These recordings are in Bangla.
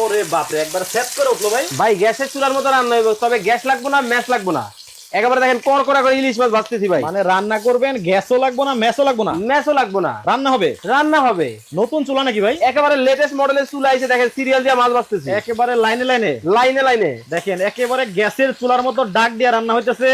ওরে বাপরে একবার সেট করে উঠল ভাই। ভাই গ্যাসের চুলার মতো রান্না হইব তবে গ্যাস লাগবো না ম্যাচ লাগবো না। একেবারে দেখেন কর করা করে ইলিশ মাছ ভাজতেছি ভাই। মানে রান্না করবেন গ্যাসও লাগবো না ম্যাসও লাগবো না? ম্যাচও লাগবো না। রান্না হবে? রান্না হবে। নতুন চুলা নাকি ভাই? একেবারে লেটেস্ট মডেলের চুলা এসে দেখেন সিরিয়াল দিয়ে মাছ ভাজতেছি। একেবারে লাইনে লাইনে? লাইনে লাইনে। দেখেন একেবারে গ্যাসের চুলার মতো ডাক দিয়ে রান্না হইতেছে।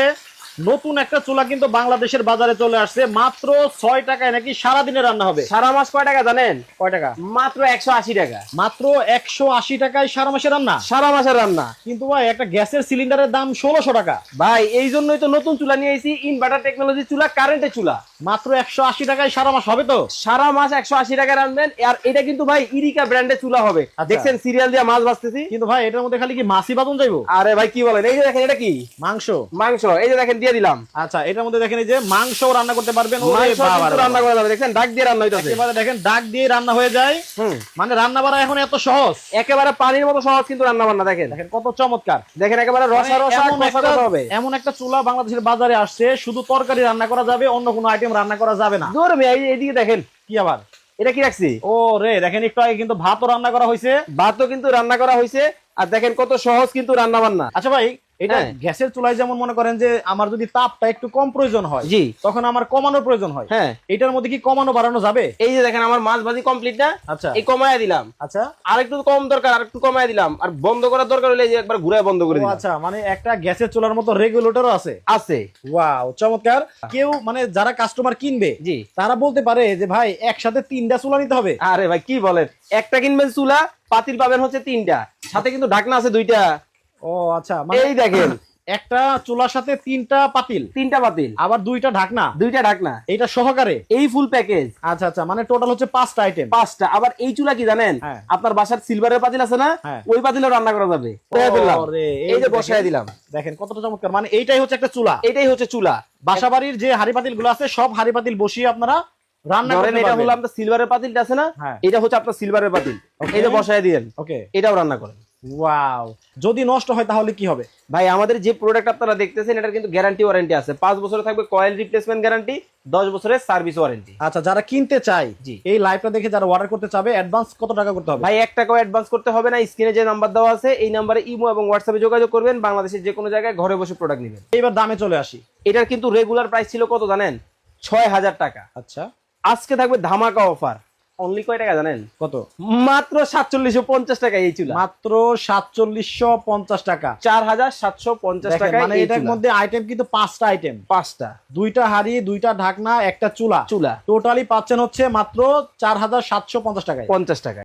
নতুন একটা চুলা কিন্তু বাংলাদেশের বাজারে চলে আসছে। মাত্র ছয় টাকায় নাকি সারা দিনে রান্না হবে? সারা মাস কয় টাকা জানেন? কয় টাকা? মাত্র একশো আশি টাকা। মাত্র একশো আশি টাকায় সারা মাসে রান্না? সারা মাসের রান্না। কিন্তু ভাই একটা গ্যাসের সিলিন্ডারের দাম ষোলোশো টাকা। ভাই এই জন্যই তো নতুন চুলা নিয়ে এসেছি ইনভার্টার টেকনোলজি চুলা কারেন্টের চুলা। মাত্র একশো আশি টাকায় সারা মাস হবে তো? সারা মাস একশো আশি টাকায় রাখবেন আর এটা কিন্তু ভাই ইরিকা ব্র্যান্ডের চুলা হবে। আচ্ছা। দেখছেন সিরিয়াল দিয়ে মাছ ভাজতেছি। কিন্তু ভাই এটার মধ্যে খালি কি মাছি বাদন যাইবো? আরে ভাই কি বলেন? এই যে দেখেন এটা কি? মাংস। মাংস। এই যে দেখেন দিয়ে দিলাম। আচ্ছা এটার মধ্যে দেখেন এই যে মাংস রান্না করতে পারবেন। রান্না করা যাবে দেখছেন? ডাক দিয়ে রান্না হইতাছে। একেবারে দেখেন ডাক দিয়ে রান্না হয়ে যায়। মানে রান্না বাড়া এখন এত সহজ। একেবারে পানির মতো সহজ কিন্তু রান্না বান্না দেখেন। দেখেন কত চমৎকার। দেখেন একেবারে রসা রসা মানে কষা হবে। এমন একটা চুলা বাংলাদেশের বাজারে আসছে শুধু তরকারি রান্না করা যাবে অন্য কোনো আইটেম রান্না করা যাবে না। দূর এইদিকে দেখেন। কি আবার? এটা কি রাখছি? ও রে দেখেন একটু আগে কিন্তু ভাতও রান্না করা হয়েছে ভাতও কিন্তু রান্না করা হয়েছে আর দেখেন কত সহজ কিন্তু রান্না বান্না। আচ্ছা ভাই এটা হ্যাঁ। গ্যাসের চুলায় যেমন মনে করেন যে আমার যদি তাপটা একটু কম প্রয়োজন হয় জি। তখন আমার কমানোর প্রয়োজন হয়। হ্যাঁ। এটার মধ্যে কি কমানো বাড়ানো যাবে? এই যে দেখেন আমার মাছ ভাজি কমপ্লিট না আচ্ছা। এই কমায় দিলাম। আচ্ছা। আর একটু কম দরকার আর একটু কমায় দিলাম। আর বন্ধ করার দরকার হলে যে একবার ঘুরে বন্ধ করে দিলাম। আচ্ছা মানে একটা গ্যাসের চুলার মতো রেগুলেটরও আছে? আছে। ওয়াও চমৎকার। কেউ মানে যারা কাস্টমার কিনবে জি। তারা বলতে পারে যে ভাই একসাথে তিনটা চুলা নিতে হবে। আরে ভাই কি বলেন? একটা কিনবেন চুলা পাতিল পাবেন হচ্ছে তিনটা। সাথে কিন্তু ঢাকনা আছে দুইটা। ও আচ্ছা মানে এই দেখেন। একটা চুলার সাথে তিনটা পাতিল। তিনটা পাতিল। আবার দুইটা ঢাকনা। দুইটা ঢাকনা। এইটা সহকারে? এই ফুল প্যাকেজ আচ্ছা আচ্ছা মানে টোটাল হচ্ছে পাঁচটা আইটেম পাঁচটা। আবার এই চুলা কি জানেন? হ্যাঁ। আপনার বাসার সিলভারের পাতিল আছে না? হ্যাঁ। ওই পাতিলে রান্না করা যাবে। এই যে। বসায় দিলাম। দেখেন কতটা চমৎকার। মানে এইটাই হচ্ছে একটা চুলা। এটাই হচ্ছে চুলা। বাসা বাড়ির যে হাড়ি পাতিলগুলো আছে সব হাড়ি পাতিল বসিয়ে আপনারা রান্না করতে এটা হলো আপনার সিলভারের পাতিলটা আছে না? হ্যাঁ। এটা হচ্ছে আপনার সিলভারের পাতিল. এই যে বসায় দিয়েন। ওকে এটাও রান্না করেন। ওয়াও যদি নষ্ট হয় তাহলে কি হবে? ভাই আমাদের যে প্রোডাক্ট আপনারা দেখতেছেন এটার কিন্তু গ্যারান্টি ওয়ারেন্টি আছে। পাঁচ বছরে থাকবে কয়েল রিপ্লেসমেন্ট গ্যারান্টি দশ বছরের সার্ভিস ওয়ারেন্টি আচ্ছা যারা কিনতে চায় জি। এই লাইভটা দেখে যারা অর্ডার করতে চাবে অ্যাডভান্স কত টাকা করতে হবে? ভাই এক টাকাও অ্যাডভান্স করতে হবে না স্ক্রিনে যে নাম্বার দেওয়া আছে এই নাম্বারে ইমো এবং হোয়াটসঅ্যাপে যোগাযোগ করবেন বাংলাদেশের যে কোনো জায়গায় ঘরে বসে প্রোডাক্ট নেবেন। এইবার দামে চলে আসি। এটার কিন্তু রেগুলার প্রাইস ছিল কত জানেন? ছয় হাজার টাকা। আচ্ছা। আজকে থাকবে ধামাকা অফার অনলি কয় টাকা জানেন? কত? মাত্র সাতচল্লিশশো পঞ্চাশ টাকা এই চুলা। মাত্র সাতচল্লিশশো পঞ্চাশ টাকা। চার হাজার সাতশো পঞ্চাশ টাকা মানে এটার মধ্যে আইটেম কিন্তু পাঁচটা আইটেম পাঁচটা। দুইটা হাড়ি দুইটা ঢাকনা একটা চুলা। চুলা। টোটালি পাচ্ছেন হচ্ছে মাত্র চার হাজার সাতশো পঞ্চাশ টাকা পঞ্চাশ টাকা